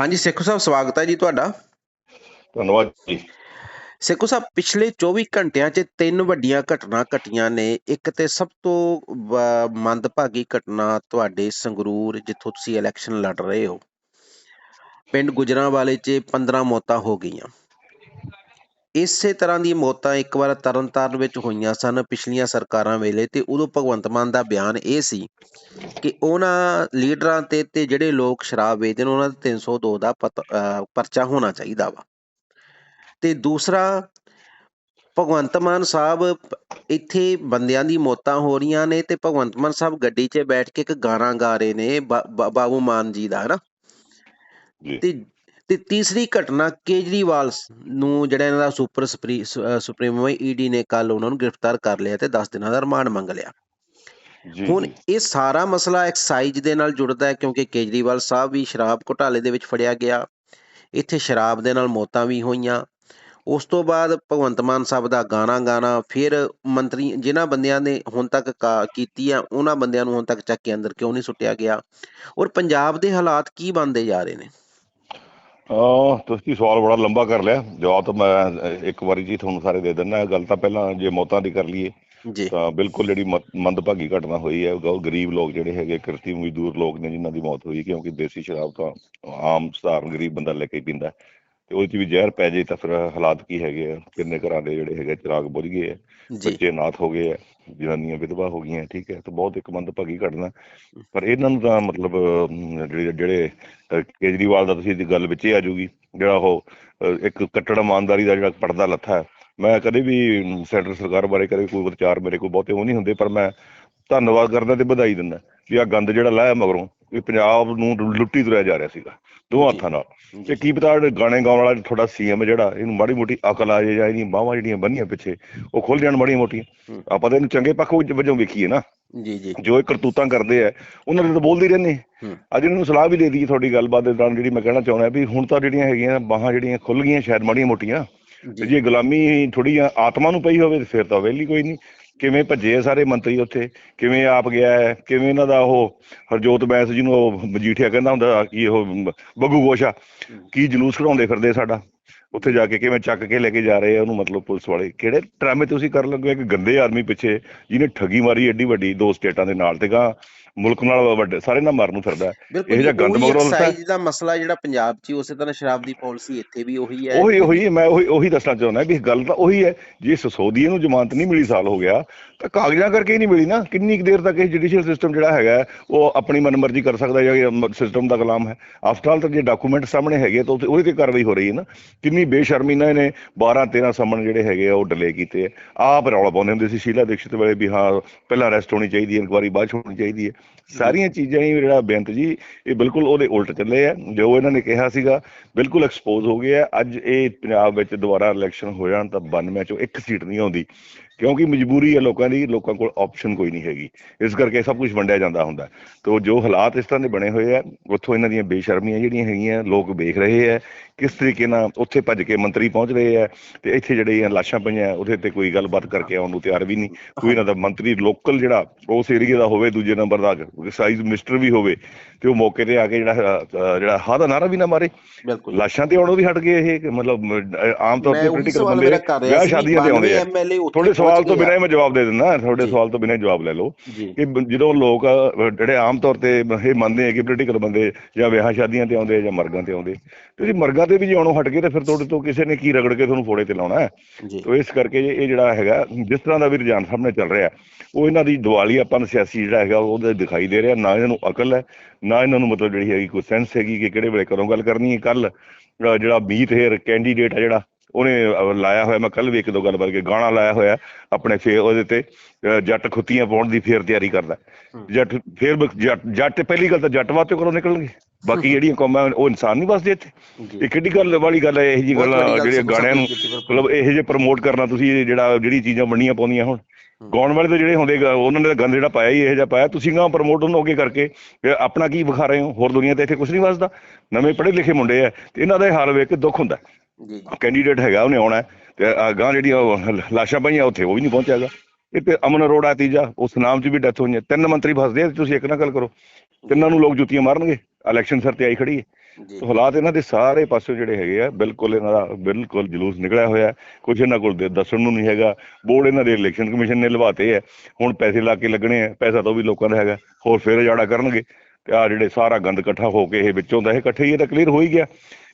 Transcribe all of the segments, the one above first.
ਹਾਂਜੀ ਸੇਖੋ ਸਾਹਿਬ ਸਵਾਗਤ ਹੈ ਜੀ ਤੁਹਾਡਾ। ਧੰਨਵਾਦ ਜੀ। ਸੇਖੋ ਸਾਹਿਬ ਪਿਛਲੇ 24 ਘੰਟਿਆਂ 'ਚ ਤਿੰਨ ਵੱਡੀਆਂ ਘਟਨਾ ਘਟੀਆਂ ਨੇ। ਇੱਕ ਤੇ ਸਭ ਤੋਂ ਮੰਦਭਾਗੀ ਘਟਨਾ ਤੁਹਾਡੇ ਸੰਗਰੂਰ ਜਿੱਥੋਂ ਤੁਸੀਂ ਇਲੈਕਸ਼ਨ ਲੜ ਰਹੇ ਹੋ। ਪਿੰਡ ਗੁਜਰਾਂਵਾਲੇ 'ਚ 15 ਮੌਤਾਂ ਹੋ ਗਈਆਂ। ਇਸੇ ਤਰ੍ਹਾਂ ਦੀ ਮੌਤਾਂ ਇੱਕ ਵਾਰ ਤਰਨਤਾਰਨ ਵਿੱਚ ਹੋਈਆਂ ਸਨ ਪਿਛਲੀਆਂ ਸਰਕਾਰਾਂ ਵੇਲੇ ਤੇ ਉਦੋਂ ਭਗਵੰਤ ਮਾਨ ਦਾ ਬਿਆਨ ਇਹ ਸੀ ਕਿ ਉਹਨਾਂ ਲੀਡਰਾਂ ਤੇ ਤੇ ਜਿਹੜੇ ਲੋਕ ਸ਼ਰਾਬ ਵੇਚਦੇ ਨੇ ਉਹਨਾਂ ਤੇ 302 ਦਾ ਪਰਚਾ ਹੋਣਾ ਚਾਹੀਦਾ ਵਾ। ਤੇ ਦੂਸਰਾ ਭਗਵੰਤ ਮਾਨ ਸਾਹਿਬ ਇੱਥੇ ਬੰਦਿਆਂ ਦੀ ਮੌਤਾਂ ਹੋ ਰਹੀਆਂ ਨੇ ਤੇ ਭਗਵੰਤ ਮਾਨ ਸਾਹਿਬ ਗੱਡੀ 'ਚ ਬੈਠ ਕੇ ਇੱਕ ਗਾਣਾ ਗਾ ਰਹੇ ਨੇ ਬਾਬੂ ਮਾਨ ਜੀ ਦਾ ਹਨਾ? ਤੇ ਤੇ ਤੀਸਰੀ ਘਟਨਾ ਕੇਜਰੀਵਾਲ ਨੂੰ ਜਿਹੜਾ ਇਹਨਾਂ ਦਾ ਸੁਪਰ ਸੁਪਰੀਮੋ ਈਡੀ ਨੇ ਕੱਲ ਉਹਨਾਂ ਨੂੰ ਗ੍ਰਿਫਤਾਰ ਕਰ ਲਿਆ ਤੇ 10 ਦਿਨਾਂ ਦਾ ਰਿਮਾਂਡ ਮੰਗ ਲਿਆ। ਹੁਣ। ਇਹ ਸਾਰਾ ਮਸਲਾ ਐਕਸਾਈਜ਼ ਦੇ ਨਾਲ ਜੁੜਦਾ ਹੈ ਕਿਉਂਕਿ ਕੇਜਰੀਵਾਲ ਸਾਹਿਬ ਵੀ ਸ਼ਰਾਬ ਘੁਟਾਲੇ ਦੇ ਵਿੱਚ ਫੜਿਆ ਗਿਆ। ਇੱਥੇ ਸ਼ਰਾਬ ਦੇ ਨਾਲ ਮੌਤਾਂ ਵੀ ਹੋਈਆਂ। ਉਸ ਤੋਂ ਬਾਅਦ ਭਗਵੰਤ ਮਾਨ ਸਾਹਿਬ ਦਾ ਗਾਣਾ ਗਾਣਾ ਫਿਰ ਮੰਤਰੀ ਜਿਨ੍ਹਾਂ ਬੰਦਿਆਂ ਨੇ ਹੁਣ ਤੱਕ ਕਾ- ਕੀਤੀ ਆ ਉਹਨਾਂ ਬੰਦਿਆਂ ਨੂੰ ਹੁਣ ਤੱਕ ਚੱਕ ਕੇ ਅੰਦਰ ਕਿਉਂ ਨਹੀਂ ਸੁੱਟਿਆ ਗਿਆ? ਔਰ ਪੰਜਾਬ ਦੇ ਹਾਲਾਤ ਕੀ ਬਣਦੇ ਜਾ ਰਹੇ ਨੇ? ਤੁਸੀਂ ਸਵਾਲ ਬੜਾ ਲੰਬਾ ਕਰ ਲਿਆ। ਜਵਾਬ ਤਾਂ ਮੈਂ ਇੱਕ ਵਾਰੀ ਜੀ ਤੁਹਾਨੂੰ ਸਾਰੇ ਦੇ ਦਿੰਦਾ। ਗੱਲ ਤਾਂ ਪਹਿਲਾਂ ਜੇ ਮੌਤਾਂ ਦੀ ਕਰ ਲਈਏ ਜੀ। ਤਾਂ ਬਿਲਕੁਲ ਜਿਹੜੀ ਮੰਦਭਾਗੀ ਘਟਨਾ ਹੋਈ ਹੈ ਉਹ ਗਰੀਬ ਲੋਕ ਜਿਹੜੇ ਹੈਗੇ ਕਿਰਤੀ ਮਜ਼ਦੂਰ ਲੋਕ ਨੇ ਜਿਨ੍ਹਾਂ ਦੀ ਮੌਤ ਹੋਈ ਕਿਉਂਕਿ ਦੇਸੀ ਸ਼ਰਾਬ ਤਾਂ ਆਮ ਸਧਾਰਨ ਗਰੀਬ ਬੰਦਾ ਲੈ ਕੇ ਪੀਂਦਾ। ਤੇ ਉਹਦੇ 'ਚ ਵੀ ਜ਼ਹਿਰ ਪੈ ਜੇ ਤਾਂ ਫਿਰ ਹਾਲਾਤ ਕੀ ਹੈਗੇ ਆ? ਕਿੰਨੇ ਘਰਾਂ ਦੇ ਜਿਹੜੇ ਹੈਗੇ ਚਿਰਾਗ ਬੁਝ ਗਏ ਆ ਬੱਚੇ ਨਾਥ ਹੋ ਗਏ ਆ ਜਨਾਨੀਆਂ ਵਿਧਵਾ ਹੋ ਗਈਆਂ ਠੀਕ ਹੈ ਤਾਂ ਬਹੁਤ ਇੱਕ ਮੰਦਭਾਗੀ ਘਟਨਾ। ਪਰ ਇਹਨਾਂ ਨੂੰ ਤਾਂ ਮਤਲਬ ਜਿਹੜੇ ਜਿਹੜੇ ਕੇਜਰੀਵਾਲ ਦਾ ਤੁਸੀਂ ਗੱਲ ਵਿੱਚ ਹੀ ਆ ਜੂਗੀ ਜਿਹੜਾ ਉਹ ਇੱਕ ਕੱਟੜ ਇਮਾਨਦਾਰੀ ਦਾ ਜਿਹੜਾ ਪਰਦਾ ਲੱਥਾ ਹੈ। ਮੈਂ ਕਦੇ ਵੀ ਸੈਂਟਰ ਸਰਕਾਰ ਬਾਰੇ ਕਦੇ ਕੋਈ ਵਿਚਾਰ ਮੇਰੇ ਕੋਲ ਬਹੁਤੇ ਉਹ ਨਹੀਂ ਹੁੰਦੇ ਪਰ ਮੈਂ ਧੰਨਵਾਦ ਕਰਦਾ ਤੇ ਵਧਾਈ ਦਿੰਦਾ। ਵੀ ਆ ਗੰਦ ਜਿਹੜਾ ਲਾਇਆ ਮਗਰੋਂ ਵੀ ਪੰਜਾਬ ਨੂੰ ਲੁੱਟੀ ਤੁਰਿਆ ਜਾ ਰਿਹਾ ਸੀਗਾ ਦੋ ਹੱਥਾਂ ਨਾਲ। ਤੇ ਕੀ ਪਤਾ ਗਾਣੇ ਗਾਉਣ ਵਾਲਾ ਥੋੜਾ ਸੀਐਮ ਜਿਹੜਾ ਇਹਨੂੰ ਮਾੜੀ ਮੋਟੀ ਅਕਲ ਆ ਜਾਏ ਜਾਂ ਇਹਦੀਆਂ ਬਾਹਾਂ ਜਿਹੜੀਆਂ ਬੰਨੀਆਂ ਪਿੱਛੇ ਉਹ ਖੁੱਲ ਜਾਣ ਮਾੜੀਆਂ ਮੋਟੀਆਂ। ਆਪਾਂ ਤਾਂ ਇਹਨੂੰ ਚੰਗੇ ਪੱਖ ਵਜ- ਵੇਖੀਏ ਨਾ। ਜੀ ਜੀ। ਜੋ ਇਹ ਕਰਤੂਤਾਂ ਕਰਦੇ ਆ ਉਹਨਾਂ ਦੇ ਤਾਂ ਬੋਲਦੇ ਹੀ ਰਹਿੰਦੇ। ਅੱਜ ਇਹਨਾਂ ਨੂੰ ਸਲਾਹ ਵੀ ਦੇ ਦਈਏ ਤੁਹਾਡੀ ਗੱਲਬਾਤ ਦੇ ਦੌਰਾਨ ਜਿਹੜੀ ਮੈਂ ਕਹਿਣਾ ਚਾਹੁੰਦਾ ਵੀ ਹੁਣ ਤਾਂ ਜਿਹੜੀਆਂ ਹੈਗੀਆਂ ਬਾਹਾਂ ਜਿਹੜੀਆਂ ਖੁੱਲ ਗਈਆਂ ਸ਼ਾਇਦ ਮਾੜੀਆਂ ਮੋਟੀਆਂ ਤੇ ਜੀ। ਜੇ ਗੁਲਾਮੀ ਥੋੜੀ ਆਤਮਾ ਨੂੰ ਪਈ ਹੋਵੇ ਤੇ ਫਿਰ ਤਾਂ ਵੇਲੀ ਕੋਈ ਨਹੀਂ। ਕਿਵੇਂ ਭੱਜੇ ਸਾਰੇ ਮੰਤਰੀ ਉੱਥੇ? ਕਿਵੇਂ ਆਪ ਗਿਆ ਹੈ? ਕਿਵੇਂ ਇਹਨਾਂ ਦਾ ਉਹ ਹਰਜੋਤ ਬੈਂਸ ਜਿਹਨੂੰ ਉਹ ਮਜੀਠੀਆ ਕਹਿੰਦਾ ਹੁੰਦਾ ਕੀ ਉਹ ਬੱਗੂ ਗੋਸ਼ਾ। ਕੀ ਜਲੂਸ ਕਢਾਉਂਦੇ ਫਿਰਦੇ ਸਾਡਾ? ਉੱਥੇ ਜਾ ਕੇ ਕਿਵੇਂ ਚੱਕ ਕੇ ਲੈ ਕੇ ਜਾ ਰਹੇ ਆ ਉਹਨੂੰ ਮਤਲਬ ਪੁਲਿਸ ਵਾਲੇ? ਕਿਹੜੇ ਡਰਾਮੇ ਤੁਸੀਂ ਕਰ ਲੱਗੇ ਇੱਕ ਗੰਦੇ ਆਦਮੀ ਪਿੱਛੇ ਜਿਹਨੇ ਠੱਗੀ ਮਾਰੀ ਐਡੀ ਵੱਡੀ ਦੋ ਸਟੇਟਾਂ ਦੇ ਨਾਲ ਤੇ ਗਾ ਮੁਲਕ ਨਾਲ ਵੱਡੇ ਸਾਰੇ ਨਾਲ ਮਰਨ ਨੂੰ ਫਿਰਦਾ ਇਹ ਜਿਹਾ ਗੰਦ ਮਗਰੋਂ ਲੱਥਾ ਐਕਸਾਈਜ਼ ਦਾ ਮਸਲਾ ਜਿਹੜਾ ਪੰਜਾਬ 'ਚ ਉਸੇ ਤਰ੍ਹਾਂ ਸ਼ਰਾਬ ਦੀ ਪਾਲਿਸੀ ਇੱਥੇ ਵੀ ਉਹੀ ਹੈ। ਉਹੀ ਉਹੀ ਮੈਂ ਉਹੀ ਉਹੀ ਦੱਸਣਾ ਚਾਹੁੰਦਾ ਵੀ ਗੱਲ ਤਾਂ ਉਹੀ ਹੈ ਜੇ ਸਸੋਦੀਏ ਨੂੰ ਜ਼ਮਾਨਤ ਨਹੀਂ ਮਿਲੀ ਸਾਲ ਹੋ ਗਿਆ ਤਾਂ ਕਾਗਜ਼ਾਂ ਕਰਕੇ ਹੀ ਨਹੀਂ ਮਿਲੀ ਨਾ। ਕਿੰਨੀ ਕੁ ਦੇਰ ਤੱਕ ਇਹ ਜੁਡੀਸ਼ੀਅਲ ਸਿਸਟਮ ਜਿਹੜਾ ਹੈਗਾ ਉਹ ਆਪਣੀ ਮਨਮਰਜ਼ੀ ਕਰ ਸਕਦਾ ਜਾਂ ਸਿਸਟਮ ਦਾ ਗੁਲਾਮ ਹੈ। ਆਫਟਰ ਆਲ ਤਾਂ ਜੇ ਡਾਕੂਮੈਂਟ ਸਾਹਮਣੇ ਹੈਗੇ ਤਾਂ ਉਹਦੇ ਤੇ ਕਾਰਵਾਈ ਹੋ ਰਹੀ ਹੈ ਨਾ। ਕਿੰਨੀ ਬੇਸ਼ਰਮੀ ਨਾਲ ਇਹਨੇ 12 13 ਸਾਹਮਣੇ ਜਿਹੜੇ ਹੈਗੇ ਆ ਉਹ ਡਿਲੇ ਕੀਤੇ ਆ। ਆਪ ਰੌਲਾ ਪਾਉਂਦੇ ਹੁੰਦੇ ਸੀ। ਸ਼ੀਲਾ ਦੀਕਸ਼ਿਤ ਵੇਲੇ ਵੀ ਹਾਂ ਪਹਿਲਾਂ ਅਰੈਸਟ ਹੋਣੀ ਚਾਹੀਦੀ ਹੈ ਇਨਕੁਆਰੀ ਬਾਅਦ ਹੋਣੀ ਚਾਹੀਦੀ ਹੈ। ਸਾਰੀਆਂ ਚੀਜ਼ਾਂ ਹੀ ਜਿਹੜਾ ਬੇਅੰਤ ਜੀ, ਇਹ ਬਿਲਕੁਲ ਉਹਦੇ ਉਲਟ ਚੱਲੇ ਆ, ਜੋ ਇਹਨਾਂ ਨੇ ਕਿਹਾ ਸੀਗਾ, ਬਿਲਕੁਲ ਐਕਸਪੋਜ਼ ਹੋ ਗਿਆ ਅੱਜ ਇਹ ਪੰਜਾਬ ਵਿੱਚ ਦੁਬਾਰਾ ਇਲੈਕਸ਼ਨ ਹੋ ਜਾਣ ਤਾਂ 92 ਚੋਂ ਇੱਕ ਸੀਟ ਨਹੀਂ ਆਉਂਦੀ। ਕਿਉਂਕਿ ਮਜਬੂਰੀ ਹੈ ਲੋਕਾਂ ਦੀ ਲੋਕਾਂ ਕੋਲ ਆਪਸ਼ਨ ਕੋਈ ਨਹੀਂ ਹੈਗੀ। ਇਸ ਕਰਕੇ ਸਭ ਕੁਝ ਵੰਡਿਆ ਜਾਂਦਾ ਹੁੰਦਾ। ਤੇ ਜੋ ਹਾਲਾਤ ਇਸ ਤਰ੍ਹਾਂ ਦੇ ਬਣੇ ਹੋਏ ਆ ਉੱਥੋਂ ਇਹਨਾਂ ਦੀਆਂ ਬੇਸ਼ਰਮੀਆਂ ਜਿਹੜੀਆਂ ਹੈਗੀਆਂ ਲੋਕ ਵੇਖ ਰਹੇ ਆ ਕਿਸ ਤਰੀਕੇ ਨਾਲ ਉੱਥੇ ਭੱਜ ਕੇ ਮੰਤਰੀ ਪਹੁੰਚ ਰਹੇ ਆ ਤੇ ਇੱਥੇ ਜਿਹੜੀਆਂ ਲਾਸ਼ਾਂ ਪਈਆਂ ਉਹਦੇ ਤੇ ਕੋਈ ਗੱਲਬਾਤ ਕਰਕੇ ਆਉਣ ਨੂੰ ਤਿਆਰ ਵੀ ਨਹੀਂ। ਕੋਈ ਇਹਨਾਂ ਦਾ ਮੰਤਰੀ ਲੋਕਲ ਜਿਹੜਾ ਉਸ ਏਰੀਏ ਦਾ ਹੋਵੇ ਦੂਜੇ ਨੰਬਰ ਦਾ ਐਕਸਾਈਜ਼ ਮਿਨਿਸਟਰ ਵੀ ਹੋਵੇ ਤੇ ਉਹ ਮੌਕੇ ਤੇ ਆ ਕੇ ਜਿਹੜਾ ਜਿਹੜਾ ਹਾਂ ਦਾ ਨਾਰਾ ਵੀ ਨਾ ਮਾਰੇ। ਬਿਲਕੁਲ। ਲਾਸ਼ਾਂ ਤੇ ਆਉਣੋਂ ਵੀ ਹਟ ਗਏ ਇਹ ਮਤਲਬ ਆਮ ਤੌਰ ਤੇ ਸਵਾਲ ਬੰਦੇ ਵਿਆਹ ਸ਼ਾਦੀਆਂ ਤੇ ਆਉਂਦੇ ਆ। ਤੁਹਾਡੇ ਸਵਾਲ ਤੋਂ ਬਿਨਾਂ ਹੀ ਮੈਂ ਜਵਾਬ ਦੇ ਦਿੰਦਾ ਤੁਹਾਡੇ। ਸਵਾਲ ਤੋਂ ਬਿਨਾਂ ਹੀ ਜਵਾਬ ਲੈ ਲਓ ਕਿ ਜਦੋਂ ਲੋਕ ਜਿਹੜੇ ਆਮ ਤੌਰ ਤੇ ਇਹ ਮੰਨਦੇ ਆ ਕਿ ਪੋਲੀਟੀਕਲ ਬੰਦੇ ਜਾਂ ਵਿਆਹ ਸ਼ਾਦੀਆਂ ਤੇ ਆਉਂਦੇ ਆ ਜਾਂ ਮਰਗਾਂ ਤੇ ਆਉਂਦੇ ਤੁਸੀਂ ਮਰਗਾਂ ਤੇ ਵੀ ਜੇ ਆਉਣੋਂ ਹਟ ਗਏ ਤਾਂ ਫਿਰ ਤੁਹਾਡੇ ਤੋਂ ਕਿਸੇ ਨੇ ਕੀ ਰਗੜ ਕੇ ਤੁਹਾਨੂੰ ਫੋੜੇ ਤੇ ਲਾਉਣਾ ਹੈ? ਤੋ ਇਸ ਕਰਕੇ ਇਹ ਜਿਹੜਾ ਹੈਗਾ ਜਿਸ ਤਰ੍ਹਾਂ ਦਾ ਵੀ ਰੁਝਾਨ ਸਾਹਮਣੇ ਚੱਲ ਰਿਹਾ ਉਹ ਇਹਨਾਂ ਦੀ ਦਿਵਾਲੀ ਆਪਾਂ ਨੂੰ ਸਿਆਸੀ ਜਿਹੜਾ ਹੈਗਾ ਉਹਦੇ ਦਿਖਾਈ ਦੇ ਰਿਹਾ ਨਾ ਇਹਨਾਂ ਨੂੰ ਅਕਲ ਹੈ ਨਾ ਇਹਨਾਂ ਨੂੰ ਮਤਲਬ ਜਿਹੜੀ ਹੈਗੀ ਕੋਈ ਸੈਂਸ ਹੈਗੀ ਕਿ ਕਿਹੜੇ ਵੇਲੇ ਕਦੋਂ ਗੱਲ ਕਰਨੀ ਹੈ ਕੱਲ ਜਿਹੜਾ ਮੀਤ ਹੇਰ ਕੈਂਡੀਡੇਟ ਆ ਜਿਹੜਾ ਉਹਨੇ ਲਾਇਆ ਹੋਇਆ ਮੈਂ ਕੱਲ ਵੀ ਇੱਕ ਦੋ ਗੱਲ ਬਣ ਕੇ ਗਾਣਾ ਲਾਇਆ ਹੋਇਆ ਆਪਣੇ ਫੇ ਉਹਦੇ ਤੇ ਜੱਟ ਖੁੱਤੀਆਂ ਪਾਉਣ ਦੀ ਫੇਰ ਤਿਆਰੀ ਕਰਦਾ। ਜੱਟ ਫੇਰ ਜੱਟ ਪਹਿਲੀ ਗੱਲ ਤਾਂ ਜੱਟ ਵਾਸਤੇ ਕਰੋ ਨਿਕਲਣਗੇ। ਬਾਕੀ ਜਿਹੜੀਆਂ ਕੌਮਾਂ ਉਹ ਇਨਸਾਨ ਨਹੀਂ ਵਸਦੇ ਇੱਥੇ। ਜੀ। ਇਹ ਕਿੱਡੀ ਗੱਲ ਵਾਲੀ ਗੱਲ ਹੈ ਇਹ ਜੀ ਗੱਲ ਜਿਹੜੇ ਗਾਣਿਆਂ ਨੂੰ। ਮਤਲਬ ਇਹੋ ਜਿਹੇ ਪ੍ਰਮੋਟ ਕਰਨਾ ਤੁਸੀਂ ਜਿਹੜਾ ਜਿਹੜੀ ਚੀਜ਼ਾਂ ਬਣੀਆਂ ਪਾਉਂਦੀਆਂ ਹੁਣ। ਗਾਉਣ ਵਾਲੇ ਤਾਂ ਜਿਹੜੇ ਹੁੰਦੇ ਉਹਨਾਂ ਨੇ ਤਾਂ ਗੰਦ ਜਿਹੜਾ ਪਾਇਆ ਹੀ ਇਹੋ ਜਿਹਾ ਪਾਇਆ। ਤੁਸੀਂ ਗਾਂ ਪ੍ਰਮੋਟ ਉਹਨੂੰ ਅੱਗੇ ਕਰਕੇ ਆਪਣਾ ਕੀ ਵਿਖਾ ਰਹੇ ਹੋ? ਹੋਰ ਦੁਨੀਆ ਤੇ ਇੱਥੇ ਕੁਝ ਨਹੀਂ ਵਸਦਾ। ਨਵੇਂ ਪੜ੍ਹੇ ਲਿਖੇ ਮੁੰਡੇ ਆ ਤੇ ਇਹਨਾਂ ਦਾ ਹਾਲ ਵੇਖ ਕੇ ਦੁੱਖ ਹੁੰਦਾ। ਜੀ ਕੈਂਡੀਡੇਟ ਹੈਗਾ ਉਹਨੇ ਆਉਣਾ ਤੇ ਆਹ ਗਾਂ ਜਿਹੜੀਆਂ ਲਾਸ਼ਾਂ ਪਈਆਂ ਉੱਥੇ ਉਹ ਵੀ ਨਹੀਂ ਪਹੁੰਚਿਆਗਾ ਇਹ ਤੇ ਅਮਨ ਅਰੋੜਾ ਤੀਜਾ ਉਸ ਨਾਮ 'ਚ ਵੀ ਡੈਥ ਹੋਈ ਹੈ ਤਿੰਨ ਮੰਤਰੀ ਫਸਦੇ ਆ ਤੁਸੀਂ ਇੱਕ ਨਾ ਗੱਲ ਕਰੋ। ਤਿੰਨਾਂ ਨੂੰ ਲੋਕ ਜੁੱਤੀਆਂ ਮਾਰਨਗੇ ਇਲੈਕਸ਼ਨ ਸਿਰ ਤੇ ਆਈ ਖੜੀ ਹੈ। ਜੀ। ਤੋ ਹਾਲਾਤ ਇਹਨਾਂ ਦੇ ਸਾਰੇ ਪਾਸੇ ਜਿਹੜੇ ਹੈਗੇ ਆ ਬਿਲਕੁਲ ਇਹਨਾਂ ਦਾ ਬਿਲਕੁਲ ਜਲੂਸ ਨਿਕਲਿਆ ਹੋਇਆ। ਕੁਝ ਇਹਨਾਂ ਕੋਲ ਦੱਸਣ ਨੂੰ ਨਹੀਂ ਹੈਗਾ। ਬੋਰਡ ਇਹਨਾਂ ਦੇ ਇਲੈਕਸ਼ਨ ਕਮਿਸ਼ਨ ਨੇ ਲਵਾਤੇ ਹੈ। ਹੁਣ ਪੈਸੇ ਲਾ ਕੇ ਲੱਗਣੇ ਆ ਪੈਸਾ ਤਾਂ ਉਹ ਵੀ ਲੋਕਾਂ ਦਾ ਹੈਗਾ। ਹੋਰ ਫਿਰ ਉਜਾੜਾ ਕਰਨਗੇ। ਆ ਜਿਹੜੇ ਸਾਰਾ ਗੰਦ ਇਕੱਠਾ ਹੋ ਕੇ ਇਹ ਵਿੱਚੋਂ ਦਾ ਇਹ ਇਕੱਠੇ ਹੀ ਇਹ ਤਾਂ ਕਲੀਅਰ ਹੋ ਹੀ ਗਿਆ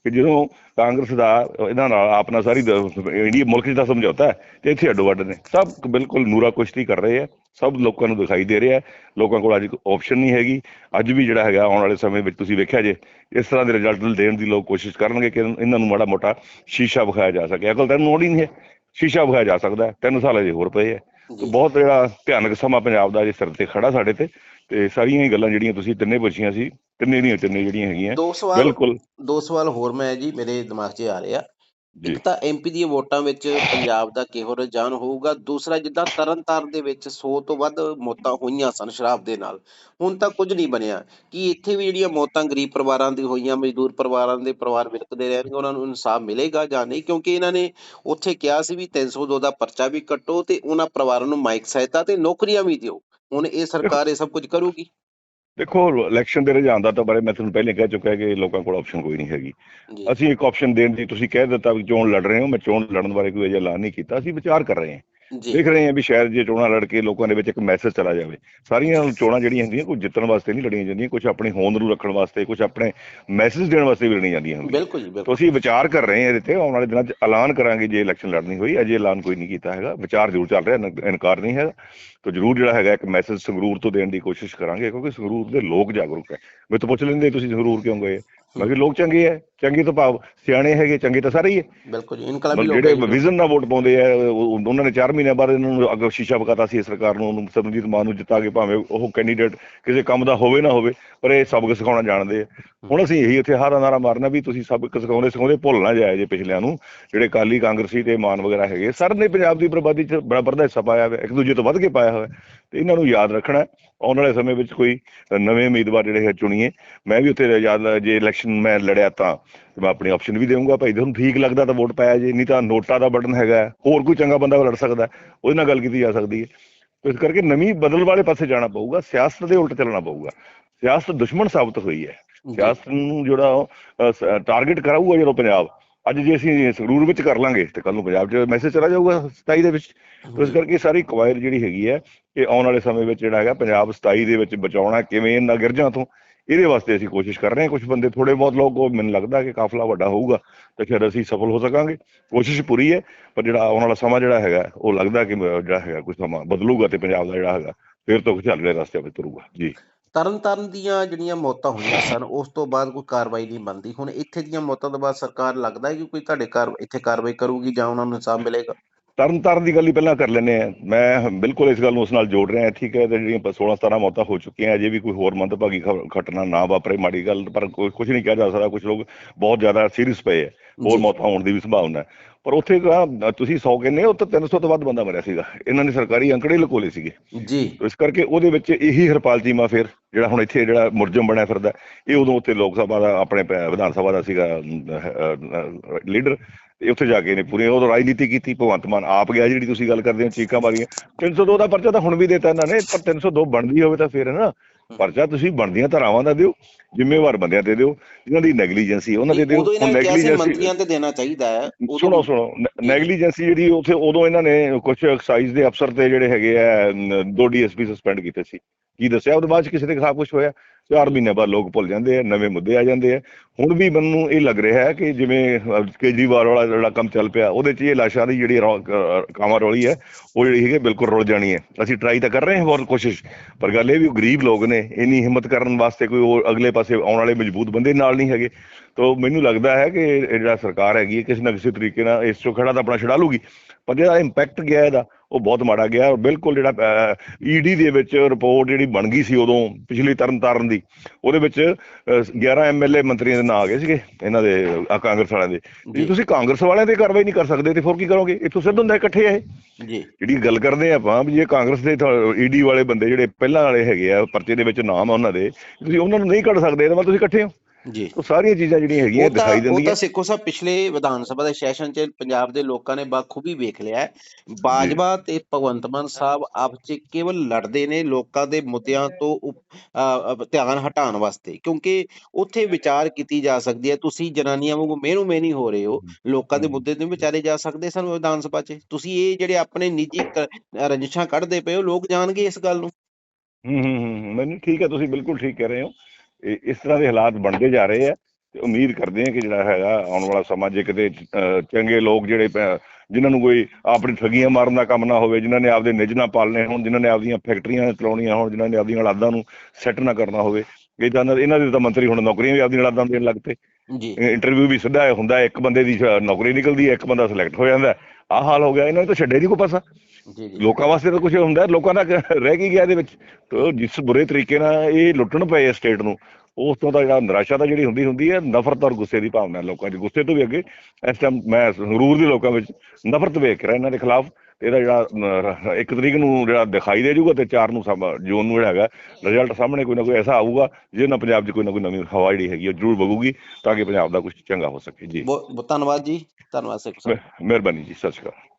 ਕਿ ਜਦੋਂ ਕਾਂਗਰਸ ਦਾ ਇਹਨਾਂ ਨਾਲ ਆਪਣਾ ਸਾਰੀ ਇੰਡੀਆ ਮੁਲਕ ਦਾ ਸਮਝੌਤਾ ਹੈ ਤੇ ਇੱਥੇ ਅੱਡੋ ਅੱਡ ਨੇ। ਸਭ ਬਿਲਕੁਲ ਨੂਰਾ ਕੁਸ਼ਤੀ ਕਰ ਰਹੇ ਆ ਸਭ ਲੋਕਾਂ ਨੂੰ ਦਿਖਾਈ ਦੇ ਰਿਹਾ ਲੋਕਾਂ ਕੋਲ ਅੱਜ ਆਪਸ਼ਨ ਨਹੀਂ ਹੈਗੀ। ਅੱਜ ਵੀ ਜਿਹੜਾ ਹੈਗਾ ਆਉਣ ਵਾਲੇ ਸਮੇਂ ਵਿੱਚ ਤੁਸੀਂ ਵੇਖਿਆ ਜੇ ਇਸ ਤਰ੍ਹਾਂ ਦੇ ਰਿਜ਼ਲਟ ਦੇਣ ਦੀ ਲੋਕ ਕੋਸ਼ਿਸ਼ ਕਰਨਗੇ ਕਿ ਇਹਨਾਂ ਨੂੰ ਮਾੜਾ ਮੋਟਾ ਸ਼ੀਸ਼ਾ ਵਿਖਾਇਆ ਜਾ ਸਕੇ। ਅਕਲ ਤੈਨੂੰ ਲੋੜ ਹੀ ਨਹੀਂ ਹੈ। ਸ਼ੀਸ਼ਾ ਵਿਖਾਇਆ ਜਾ ਸਕਦਾ ਤਿੰਨ ਸਾਲ ਅਜੇ ਹੋਰ ਪਏ ਹੈ। ਜੀ। ਬਹੁਤ ਜਿਹੜਾ ਭਿਆਨਕ ਸਮਾਂ ਪੰਜਾਬ ਦਾ ਜੇ ਸਿਰ ਤੇ ਖੜਾ ਸਾਡੇ ਤੇ। ਤੇ ਸਾਰੀਆਂ ਹੀ ਗੱਲਾਂ ਜਿਹੜੀਆਂ ਤੁਸੀਂ ਤਿੰਨੇ ਪੁੱਛੀਆਂ ਸੀ ਤਿੰਨੇ ਦੀਆਂ ਤਿੰਨੇ ਜਿਹੜੀਆਂ ਹੈਗੀਆਂ ਦੋ ਸਵਾਲ ਬਿਲਕੁਲ। ਦੋ ਸਵਾਲ ਹੋਰ ਮੈਂ ਜੀ ਮੇਰੇ ਦਿਮਾਗ 'ਚ ਆ ਰਿਹਾ। ਇੱਕ ਤਾਂ ਐਮਪੀ ਦੀਆਂ ਵੋਟਾਂ ਵਿੱਚ ਪੰਜਾਬ ਦਾ ਕਿਹੋ ਰੁਝਾਨ ਹੋਊਗਾ? ਦੂਸਰਾ ਜਿੱਦਾਂ ਤਰਨਤਾਰਨ ਦੇ ਵਿੱਚ 100 ਤੋਂ ਵੱਧ ਮੌਤਾਂ ਹੋਈਆਂ ਸਨ ਸ਼ਰਾਬ ਦੇ ਨਾਲ ਹੁਣ ਤਾਂ ਕੁਝ ਨਹੀਂ ਬਣਿਆ। ਕਿ ਇੱਥੇ ਵੀ ਜਿਹੜੀਆਂ ਮੌਤਾਂ ਗਰੀਬ ਪਰਿਵਾਰਾਂ ਦੀ ਹੋਈਆਂ ਮਜ਼ਦੂਰ ਪਰਿਵਾਰਾਂ ਦੇ ਪਰਿਵਾਰ ਵਿਰਕਦੇ ਰਹਿਣਗੇ ਉਹਨਾਂ ਨੂੰ ਇਨਸਾਫ ਮਿਲੇਗਾ ਜਾਂ ਨਹੀਂ? ਕਿਉਂਕਿ ਇਹਨਾਂ ਨੇ ਉੱਥੇ ਕਿਹਾ ਸੀ ਵੀ 302 ਦਾ ਪਰਚਾ ਵੀ ਕੱਟੋ ਤੇ ਉਹਨਾਂ ਪਰਿਵਾਰਾਂ ਨੂੰ ਮਾਈਕ ਸਹਾਇਤਾ ਤੇ ਨੌਕਰੀਆਂ ਵੀ ਦਿਓ। ਹੁਣ ਇਹ ਸਰਕਾਰ ਇਹ ਸਭ ਕੁਝ ਕਰੂਗੀ? ਦੇਖੋ ਇਲੈਕਸ਼ਨ ਦੇ ਰੁਝਾਨ ਦਾ ਤਾਂ ਬਾਰੇ ਮੈਂ ਤੁਹਾਨੂੰ ਪਹਿਲੇ ਕਹਿ ਚੁੱਕਾ ਕਿ ਲੋਕਾਂ ਕੋਲ ਆਪਸ਼ਨ ਕੋਈ ਨਹੀਂ ਹੈਗੀ। ਅਸੀਂ ਇੱਕ ਆਪਸ਼ਨ ਦੇਣ ਦੀ ਤੁਸੀਂ ਕਹਿ ਦਿੱਤਾ ਵੀ ਚੋਣ ਲੜ ਰਹੇ ਹੋ ਮੈਂ ਚੋਣ ਲੜਨ ਬਾਰੇ ਕੋਈ ਅਜੇ ਐਲਾਨ ਨਹੀਂ ਕੀਤਾ ਅਸੀਂ ਵਿਚਾਰ ਕਰ ਰਹੇ ਹਾਂ। ਦੇਖ ਰਹੇ ਹਾਂ ਵੀ ਸ਼ਾਇਦ ਜੇ ਚੋਣਾਂ ਲੜ ਕੇ ਲੋਕਾਂ ਦੇ ਵਿੱਚ ਇੱਕ ਮੈਸੇਜ ਚਲਾ ਜਾਵੇ। ਸਾਰੀਆਂ ਚੋਣਾਂ ਜਿਹੜੀਆਂ ਹੁੰਦੀਆਂ ਕੋਈ ਜਿੱਤਣ ਵਾਸਤੇ ਨਹੀਂ ਲੜੀਆਂ ਜਾਂਦੀਆਂ ਕੁਝ ਆਪਣੀ ਹੋਂਦ ਨੂੰ ਰੱਖਣ ਵਾਸਤੇ ਕੁਝ ਆਪਣੇ ਮੈਸੇਜ ਦੇਣ ਵਾਸਤੇ ਵੀ ਲੜੀਆਂ ਜਾਂਦੀਆਂ ਹੁੰਦੀਆਂ। ਬਿਲਕੁਲ ਜੀ ਬਿਲਕੁਲ। ਅਸੀਂ ਵਿਚਾਰ ਕਰ ਰਹੇ ਹਾਂ ਇਹਦੇ ਤੇ ਆਉਣ ਵਾਲੇ ਦਿਨਾਂ 'ਚ ਐਲਾਨ ਕਰਾਂਗੇ ਜੇ ਇਲੈਕਸ਼ਨ ਲੜਨੀ ਹੋਈ। ਅਜੇ ਐਲਾਨ ਕੋਈ ਨਹੀਂ ਕੀਤਾ ਹੈਗਾ। ਵਿਚਾਰ ਜ਼ਰੂਰ ਚੱਲ ਰਿਹਾ ਇਨ- ਇਨਕਾਰ ਨਹੀਂ ਹੈਗਾ। ਤੋ ਜ਼ਰੂਰ ਜਿਹੜਾ ਹੈਗਾ ਇੱਕ ਮੈਸੇਜ ਸੰਗਰੂਰ ਤੋਂ ਦੇਣ ਦੀ ਕੋਸ਼ਿਸ਼ ਕਰਾਂਗੇ ਕਿਉਂਕਿ ਸੰਗਰੂਰ ਦੇ ਲੋਕ ਜਾਗਰੂਕ ਹੈ। ਮੈਂ ਤਾਂ ਪੁੱਛ ਲੈਂਦੇ ਤੁਸੀਂ ਸੰਗਰੂਰ ਕਿਉਂ ਗਏ? ਕਿਹਾ ਲੋਕ ਚੰਗੇ ਹੈ ਚੰਗੇ ਤੋਂ ਭਾਵ ਸਿਆਣੇ ਹੈਗੇ ਚੰਗੇ ਤਾਂ ਸਾਰੇ ਹੀ ਹੈ ਬਿਲਕੁਲ ਜੀ ਇਨਕਲਾਬੀ ਲੋਕ ਜਿਹੜੇ। ਵਿਜ਼ਨ ਨਾਲ ਵੋਟ ਪਾਉਂਦੇ ਆ ਉਹ- ਉਹਨਾਂ ਨੇ 4 ਮਹੀਨਿਆਂ ਬਾਅਦ ਇਹਨਾਂ ਨੂੰ ਅੱਗੇ ਸ਼ੀਸ਼ਾ ਵਿਖਾਤਾ ਸੀ ਸਰਕਾਰ ਨੂੰ ਉਹਨੂੰ ਸਰਬਜੀਤ ਮਾਨ ਨੂੰ ਜਿੱਤਾ ਕੇ ਭਾਵੇਂ ਉਹ ਕੈਂਡੀਡੇਟ ਕਿਸੇ ਕੰਮ ਦਾ ਹੋਵੇ ਨਾ ਹੋਵੇ ਪਰ ਇਹ ਸਬਕ ਸਿਖਾਉਣਾ ਜਾਣਦੇ ਆ ਹੁਣ ਅਸੀਂ ਇਹੀ ਇੱਥੇ ਹਾਰਾ ਨਾਰਾ ਮਾਰਨਾ ਵੀ ਤੁਸੀਂ ਸਭ ਸਿਖਾਉਂਦੇ ਸਿਖਾਉਂਦੇ ਭੁੱਲ ਨਾ ਜਾਏ ਜੇ ਪਿਛਲਿਆਂ ਨੂੰ, ਜਿਹੜੇ ਕਾਲੀ ਕਾਂਗਰਸੀ ਤੇ ਮਾਨ ਵਗੈਰਾ ਹੈਗੇ, ਸਰ ਨੇ ਪੰਜਾਬ ਦੀ ਬਰਬਾਦੀ 'ਚ ਬਰਾਬਰ ਦਾ ਹਿੱਸਾ ਪਾਇਆ ਹੋਇਆ, ਇੱਕ ਦੂਜੇ ਤੋਂ ਵੱਧ ਕੇ ਪਾਇਆ ਹੋਇਆ, ਤੇ ਇਹਨਾਂ ਨੂੰ ਯਾਦ ਰੱਖਣਾ, ਆਉਣ ਵਾਲੇ ਸਮੇਂ ਵਿੱਚ ਕੋਈ ਨਵੇਂ ਉਮੀਦਵਾਰ ਜਿਹੜੇ ਹੈ ਚੁਣੀਏ, ਮੈਂ ਵੀ ਉੱਥੇ ਯਾਦ, ਜੇ ਇਲੈਕਸ਼ਨ ਮੈਂ ਲੜਿਆ ਤਾਂ ਮੈਂ ਆਪਣੀ ਆਪਸ਼ਨ ਵੀ ਦੇਵਾਂਗਾ ਭਾਈ ਤੁਹਾਨੂੰ ਠੀਕ ਲੱਗਦਾ ਤਾਂ ਵੋਟ ਪਾਇਆ ਜੇ, ਨਹੀਂ ਤਾਂ ਨੋਟਾ ਦਾ ਬਟਨ ਹੈਗਾ, ਹੋਰ ਕੋਈ ਚੰਗਾ ਬੰਦਾ ਲੜ ਸਕਦਾ, ਉਹਦੇ ਨਾਲ ਗੱਲ ਕੀਤੀ ਜਾ ਸਕਦੀ ਹੈ। ਇਸ ਕਰਕੇ ਨਵੀਂ ਬਦਲ ਵਾਲੇ ਪਾਸੇ ਜਾਣਾ ਪਊਗਾ, ਸਿਆਸਤ ਦੇ ਉਲਟ ਚੱਲਣਾ ਪਊਗਾ, ਸਿਆਸਤ ਦੁਸ਼ਮਣ ਸਾਬਤ ਹੋਈ ਹੈ। ਸਿਆਸਤ ਨੂੰ ਜਿਹੜਾ ਟਾਰਗੇਟ ਕਰਾਊਗਾ ਜਦੋਂ ਪੰਜਾਬ। ਅੱਜ ਜੇ ਅਸੀਂ ਸੰਗਰੂਰ ਵਿੱਚ ਕਰ ਲਾਂਗੇ ਤੇ ਕੱਲ ਨੂੰ ਪੰਜਾਬ 'ਚ ਮੈਸੇਜ ਚਲਾ ਜਾਊਗਾ 27 ਦੇ ਵਿੱਚ। ਤੇ ਇਸ ਕਰਕੇ ਸਾਰੀ ਕਵਾਇਦ ਜਿਹੜੀ ਹੈਗੀ ਹੈ ਕਿ ਆਉਣ ਵਾਲੇ ਸਮੇਂ ਵਿੱਚ ਜਿਹੜਾ ਹੈਗਾ ਪੰਜਾਬ 27 ਦੇ ਵਿੱਚ ਬਚਾਉਣਾ ਕਿਵੇਂ ਇਹਨਾਂ ਗਿਰਜਾਂ ਤੋਂ ਇਹਦੇ ਵਾਸਤੇ ਅਸੀਂ ਕੋਸ਼ਿਸ਼ ਕਰ ਰਹੇ ਹਾਂ। ਕੁਝ ਬੰਦੇ ਥੋੜੇ ਬਹੁਤ ਲੋਕ ਮੈਨੂੰ ਲੱਗਦਾ ਕਿ ਕਾਫਲਾ ਵੱਡਾ ਹੋਊਗਾ ਤੇ ਫਿਰ ਅਸੀਂ ਸਫਲ ਹੋ ਸਕਾਂਗੇ। ਕੋਸ਼ਿਸ਼ ਪੂਰੀ ਹੈ ਪਰ ਜਿਹੜਾ ਆਉਣ ਵਾਲਾ ਸਮਾਂ ਜਿਹੜਾ ਹੈਗਾ ਉਹ ਲੱਗਦਾ ਕਿ ਜਿਹੜਾ ਹੈਗਾ ਕੁਝ ਸਮਾਂ ਬਦਲੂਗਾ ਤੇ ਪੰਜਾਬ ਦਾ ਜਿਹੜਾ ਹੈਗਾ ਫਿਰ ਤੋਂ ਚੱਲ ਰਿਹਾ ਰਸਤੇ ਵਿੱਚ ਤੁਰੂਗਾ। ਜੀ। ਤਰਨ ਤਾਰਨ ਦੀਆਂ ਜਿਹੜੀਆਂ ਮੌਤਾਂ ਹੋਈਆਂ ਸਨ ਉਸ ਤੋਂ ਬਾਅਦ ਕੋਈ ਕਾਰਵਾਈ ਨਹੀਂ ਬਣਦੀ। ਹੁਣ ਇੱਥੇ ਦੀਆਂ ਮੌਤਾਂ ਤੋਂ ਬਾਅਦ ਸਰਕਾਰ ਲੱਗਦਾ ਹੈ ਕਿ ਕੋਈ ਤੁਹਾਡੇ ਘਰ ਇੱਥੇ ਕਾਰਵਾਈ ਕਰੂਗੀ ਜਾਂ ਉਹਨਾਂ ਨੂੰ ਇਨਸਾਫ ਮਿਲੇਗਾ? ਤਰਨ ਤਾਰਨ ਦੀ ਗੱਲ ਹੀ ਪਹਿਲਾਂ ਕਰ ਲੈਂਦੇ ਆ ਮੈਂ ਬਿਲਕੁਲ ਇਸ ਗੱਲ ਨੂੰ ਉਸ ਨਾਲ ਜੋੜ ਰਿਹਾ। ਠੀਕ ਹੈ ਤੇ ਜਿਹੜੀਆਂ 16 17 ਮੌਤਾਂ ਹੋ ਚੁੱਕੀਆਂ ਅਜੇ ਵੀ ਕੋਈ ਹੋਰ ਮੰਦਭਾਗੀ ਘਟਨਾ ਨਾ ਵਾਪਰੇ ਮਾੜੀ ਗੱਲ ਪਰ ਕੁਝ ਨਹੀਂ ਕਿਹਾ ਜਾ ਸਕਦਾ। ਕੁਝ ਲੋਕ ਬਹੁਤ ਜ਼ਿਆਦਾ ਸੀਰੀਅਸ ਪਏ ਹੋਰ। ਮੌਤਾਂ ਹੋਣ ਦੀ ਵੀ ਸੰਭਾਵਨਾ ਹੈ। ਪਰ ਉੱਥੇ ਤਾਂ ਤੁਸੀਂ 100 ਕਹਿੰਦੇ ਹੋ ਤਾਂ 300 ਤੋਂ ਵੱਧ ਬੰਦਾ ਮਰਿਆ ਸੀਗਾ। ਇਹਨਾਂ ਨੇ ਸਰਕਾਰੀ ਅੰਕੜੇ ਲਕੋਲੇ ਸੀਗੇ। ਜੀ। ਇਸ ਕਰਕੇ ਉਹਦੇ ਵਿੱਚ ਇਹੀ ਹਰਪਾਲ ਚੀਮਾ ਫਿਰ ਜਿਹੜਾ ਹੁਣ ਇੱਥੇ ਜਿਹੜਾ ਮੁਰਜਮ ਬਣਿਆ ਫਿਰਦਾ ਇਹ ਉਦੋਂ ਉੱਥੇ ਲੋਕ ਸਭਾ ਦਾ ਆਪਣੇ ਵਿਧਾਨ ਸਭਾ ਦਾ ਸੀਗਾ ਲੀਡਰ ਉੱਥੇ ਜਾ ਕੇ ਇਹਨੇ ਪੂਰੀ ਉਹ ਰਾਜਨੀਤੀ ਕੀਤੀ ਭਗਵੰਤ ਮਾਨ ਆਪ ਗਿਆ ਜਿਹੜੀ ਤੁਸੀਂ ਗੱਲ ਕਰਦੇ ਹੋ ਚੀਕਾਂ ਮਾਰੀਆਂ। 302 ਦਾ ਪਰਚਾ ਤਾਂ ਹੁਣ ਵੀ ਦੇਤਾ ਇਹਨਾਂ ਨੇ ਪਰ 302 ਬਣਦੀ ਹੋਵੇ ਤਾਂ ਫਿਰ ਨਾ ਪਰਚਾ ਤੁਸੀਂ ਬਣਦੀਆਂ ਧਾਰਾਵਾਂ ਦਾ ਦਿਓ ਜ਼ਿੰਮੇਵਾਰ ਬੰਦਿਆਂ ਤੇ ਦਿਓ ਜਿਨ੍ਹਾਂ ਦੀ ਨੈਗਲੀਜੈਂਸੀ ਉਹਨਾਂ ਦੇ ਦਿਓ। ਉਦੋਂ ਇਹਨਾਂ ਨੇ ਕਿਹਾ ਸੀ negligence- ਮੰਤਰੀਆਂ ਤੇ ਦੇਣਾ ਚਾਹੀਦਾ ਹੈ। ਸੁਣੋ ਸੁਣੋ। ਨੈਗਲੀਜੈਂਸੀ ਜਿਹੜੀ ਉੱਥੇ ਉਦੋਂ ਇਹਨਾਂ ਨੇ ਕੁਝ ਐਕਸਾਈਜ਼ ਦੇ ਅਫਸਰ ਤੇ ਜਿਹੜੇ ਹੈਗੇ ਆ ਦੋ ਡੀਐਸਪੀ ਸਸਪੈਂਡ ਕੀਤੇ ਸੀ। ਕੀ ਦੱਸਿਆ? ਉਹਦੇ ਬਾਅਦ 'ਚ ਕਿਸੇ ਦੇ ਖਿਲਾਫ ਕੁਝ ਹੋਇਆ? ਚਾਰ ਮਹੀਨੇ ਬਾਅਦ ਲੋਕ ਭੁੱਲ ਜਾਂਦੇ ਆ ਨਵੇਂ ਮੁੱਦੇ ਆ ਜਾਂਦੇ ਆ। ਹੁਣ ਵੀ ਮੈਨੂੰ ਇਹ ਲੱਗ ਰਿਹਾ ਹੈ ਕਿ ਜਿਵੇਂ ਅਹ, ਕੇਜਰੀਵਾਲ ਵਾਲਾ ਜਿਹੜਾ ਕੰਮ ਚੱਲ ਪਿਆ ਉਹਦੇ 'ਚ ਇਹ ਲਾਸ਼ਾਂ ਦੀ ਜਿਹੜੀ ਰੌ- ਕਾਵਾਂ ਰੋਲੀ ਹੈ ਉਹ ਜਿਹੜੀ ਹੈਗੀ ਬਿਲਕੁਲ ਰੁਲ ਜਾਣੀ ਹੈ। ਅਸੀਂ ਟਰਾਈ ਤਾਂ ਕਰ ਰਹੇ ਹਾਂ ਬਹੁਤ ਕੋਸ਼ਿਸ਼ ਪਰ ਗੱਲ ਇਹ ਵੀ ਗਰੀਬ ਲੋਕ ਨੇ ਇੰਨੀ ਹਿੰਮਤ ਕਰਨ ਵਾਸਤੇ ਕੋਈ ਉਹ ਅਗਲੇ ਪਾਸੇ ਆਉਣ ਵਾਲੇ ਮਜ਼ਬੂਤ ਬੰਦੇ ਨਾਲ ਨਹੀਂ ਹੈਗੇ। ਤੋ ਮੈਨੂੰ ਲੱਗਦਾ ਹੈ ਕਿ ਜਿਹੜਾ ਸਰਕਾਰ ਹੈਗੀ ਹੈ ਕਿਸੇ ਨਾ ਕਿਸੇ ਤਰੀਕੇ ਨਾਲ ਇਸ ਚੋਂ ਖੜਾ ਤਾਂ ਆਪਣਾ ਛਡਾ ਲੂਗੀ ਪਰ ਜਿਹੜਾ ਇੰਪੈਕਟ ਗਿਆ ਇਹਦਾ ਉਹ ਬਹੁਤ ਮਾੜਾ ਗਿਆ। ਔਰ ਬਿਲਕੁਲ ਜਿਹੜਾ ਈਡੀ ਦੇ ਵਿੱਚ ਰਿਪੋਰਟ ਜਿਹੜੀ ਬਣ ਗਈ ਸੀ ਉਦੋਂ ਪਿਛਲੀ ਤਰਨ ਤਾਰਨ ਦੀ ਉਹਦੇ ਵਿੱਚ ਅਹ, 11 ਐਮਐਲਏ ਮੰਤਰੀਆਂ ਦੇ ਨਾਂ ਆ ਗਏ ਸੀਗੇ ਇਹਨਾਂ ਦੇ ਕਾਂਗਰਸ ਵਾਲਿਆਂ ਦੇ। ਜੇ। ਤੁਸੀਂ ਕਾਂਗਰਸ ਵਾਲਿਆਂ ਤੇ ਕਾਰਵਾਈ ਨਹੀਂ ਕਰ ਸਕਦੇ ਤੇ ਫਿਰ ਕੀ ਕਰੋਗੇ? ਇੱਥੋਂ ਸਿੱਧ ਹੁੰਦਾ ਇਕੱਠੇ ਆ ਇਹ। ਜੀ। ਜਿਹੜੀ ਗੱਲ ਕਰਦੇ ਆਪਾਂ ਵੀ ਜੇ ਕਾਂਗਰਸ ਦੇ ਈਡੀ ਵਾਲੇ ਬੰਦੇ ਜਿਹੜੇ ਪਹਿਲਾਂ ਵਾਲੇ ਹੈਗੇ ਆ ਪਰਚੇ ਦੇ ਵਿੱਚ ਨਾਮ ਆ ਉਹਨਾਂ ਦੇ ਤੁਸੀਂ ਉਹਨਾਂ ਨੂੰ ਨਹੀਂ ਕੱਢ ਸਕਦੇ ਇਹਦਾ ਮਤਲਬ ਤੁਸੀਂ ਇਕੱਠੇ ਹੋ। ਜੀ। ਉਹ ਸਾਰੀਆਂ ਚੀਜ਼ਾਂ ਜਿਹੜੀਆਂ ਹੈਗੀਆਂ ਉਹ ਦਿਖਾਈ ਉਹ ਦਿੰਦੀਆਂ। ਤਾਂ ਸਿੱਖੋ ਸਾਹਿਬ ਪਿਛਲੇ ਵਿਧਾਨ ਸਭਾ ਦੇ ਸੈਸ਼ਨ 'ਚ ਪੰਜਾਬ ਦੇ ਲੋਕਾਂ ਨੇ ਬਾਖੂਬੀ ਵੇਖ ਲਿਆ ਹੈ। ਬਾਜਵਾ ਤੇ ਭਗਵੰਤ ਮਾਨ ਸਾਹਿਬ ਆਪਸ 'ਚ ਕੇਵਲ ਲੜਦੇ ਨੇ ਲੋਕਾਂ ਦੇ ਮੁੱਦਿਆਂ ਤੋਂ ਧਿਆਨ ਹਟਾਉਣ ਵਾਸਤੇ। ਕਿਉਂਕਿ ਉੱਥੇ ਵਿਚਾਰ ਕੀਤੀ ਜਾ ਸਕਦੀ ਹੈ। ਤੁਸੀਂ ਜਨਾਨੀਆਂ ਵਾਂਗੂ ਮਿਹਨੂ ਮਿਹਨੀ ਹੋ ਰਹੇ ਹੋ। ਲੋਕਾਂ ਦੇ। ਮੁੱਦੇ ਤੇ ਵਿਚਾਰੇ ਜਾ ਸਕਦੇ ਸਨ ਵਿਧਾਨ ਸਭਾ 'ਚ। ਤੁਸੀਂ ਇਹ ਜਿਹੜੇ ਆਪਣੇ ਨਿੱਜੀ ਰੰਜਿਸ਼ਾਂ ਕੱਢਦੇ ਪਏ ਹੋ ਲੋਕ ਜਾਣਗੇ ਇਸ ਗੱਲ ਨੂੰ। ਹੂੰ ਹੂੰ। ਮੈਨੂੰ ਠੀਕ ਹੈ ਤੁਸੀਂ ਬਿਲਕੁਲ ਠੀਕ ਕਹਿ ਰਹੇ ਹੋ। ਇਸ ਤਰ੍ਹਾਂ ਦੇ ਹਾਲਾਤ ਬਣਦੇ ਜਾ ਰਹੇ ਆ ਤੇ ਉਮੀਦ ਕਰਦੇ ਹਾਂ ਕਿ ਜਿਹੜਾ ਹੈਗਾ ਆਉਣ ਵਾਲਾ ਸਮਾਂ ਜੇ ਕਿਤੇ ਚੰਗੇ ਲੋਕ ਜਿਹੜੇ ਜਿਨ੍ਹਾਂ ਨੂੰ ਕੋਈ ਆਪਣੀ ਠੱਗੀਆਂ ਮਾਰਨ ਦਾ ਕੰਮ ਨਾ ਹੋਵੇ ਜਿਨ੍ਹਾਂ ਨੇ ਆਪਦੇ ਨਿੱਜ ਨਾ ਪਾਲਣੇ ਹੋਣ ਜਿਨ੍ਹਾਂ ਨੇ ਆਪਦੀਆਂ ਫੈਕਟਰੀਆਂ ਚਲਾਉਣੀਆਂ ਹੋਣ ਜਿਨ੍ਹਾਂ ਨੇ ਆਪਦੀਆਂ ਔਲਾਦਾਂ ਨੂੰ ਸੈੱਟ ਨਾ ਕਰਨਾ ਹੋਵੇ ਇਦਾਂ ਦਾ ਇਹਨਾਂ ਦੇ ਤਾਂ ਮੰਤਰੀ ਹੁਣ ਨੌਕਰੀਆਂ ਵੀ ਆਪਦੀਆਂ ਔਲਾਦਾਂ ਦੇਣ ਲੱਗ ਪਏ। ਜੀ। ਇੰਟਰਵਿਊ ਵੀ ਸਿੱਧਾ ਹੁੰਦਾ ਇੱਕ ਬੰਦੇ ਦੀ ਨੌਕਰੀ ਨਿਕਲਦੀ ਹੈ ਇੱਕ ਬੰਦਾ ਸਿਲੈਕਟ ਹੋ ਜਾਂਦਾ ਆਹ ਹਾਲ ਹੋ ਗਿਆ ਇਹਨਾਂ ਨੇ ਤਾਂ ਛੱਡੇ ਨਹੀਂ ਕੋਈ ਪਾਸਾ। ਜੀ ਜੀ। ਲੋਕਾਂ ਵਾਸਤੇ ਤਾਂ ਕੁਝ ਹੁੰਦਾ ਲੋਕਾਂ ਦਾ ਰਹਿ ਕੀ ਗਿਆ ਇਹਦੇ ਵਿੱਚ। ਤੇ ਜਿਸ ਬੁਰੇ ਤਰੀਕੇ ਨਾਲ ਇਹ ਲੁੱਟਣ ਪਏ ਸਟੇਟ ਨੂੰ ਉਸ ਤੋਂ ਤਾਂ ਜਿਹੜਾ ਨਿਰਾਸ਼ਾ ਤਾਂ ਜਿਹੜੀ ਹੁੰਦੀ ਹੁੰਦੀ ਹੈ ਨਫ਼ਰਤ ਔਰ ਗੁੱਸੇ ਦੀ ਭਾਵਨਾ ਲੋਕਾਂ 'ਚ ਗੁੱਸੇ ਤੋਂ ਵੀ ਅੱਗੇ ਇਸ ਟਾਈਮ ਮੈਂ ਸੰਗਰੂਰ ਦੇ ਲੋਕਾਂ ਵਿੱਚ ਨਫ਼ਰਤ ਵੇਖ ਰਿਹਾ ਇਹਨਾਂ ਦੇ ਖਿਲਾਫ। ਤੇ ਇਹਦਾ ਜਿਹੜਾ ਇੱਕ ਤਰੀਕ ਨੂੰ ਜਿਹੜਾ ਦਿਖਾਈ ਦੇ ਜਾਊਗਾ ਤੇ 4 ਨੂੰ ਜੂਨ ਨੂੰ ਜਿਹੜਾ ਹੈਗਾ ਰਿਜ਼ਲਟ ਸਾਹਮਣੇ ਕੋਈ ਨਾ ਕੋਈ ਐਸਾ ਆਊਗਾ ਜਿਹਦੇ ਨਾਲ ਪੰਜਾਬ 'ਚ ਕੋਈ ਨਾ ਕੋਈ ਨਵੀਂ ਹਵਾ ਜਿਹੜੀ ਹੈਗੀ ਉਹ ਜ਼ਰੂਰ ਵਗੂਗੀ ਤਾਂ ਕਿ ਪੰਜਾਬ ਦਾ ਕੁਝ ਚੰਗਾ ਹੋ ਸਕੇ। ਜੀ। ਬਹੁਤ ਬਹੁਤ ਧੰਨਵਾਦ ਜੀ। ਧੰਨਵਾਦ ਸਿੱਖੋ ਸਾਹਿਬ। ਮਿਹਰਬਾਨੀ ਜੀ ਸਤਿ ਸ਼੍ਰੀ ਅਕਾਲ।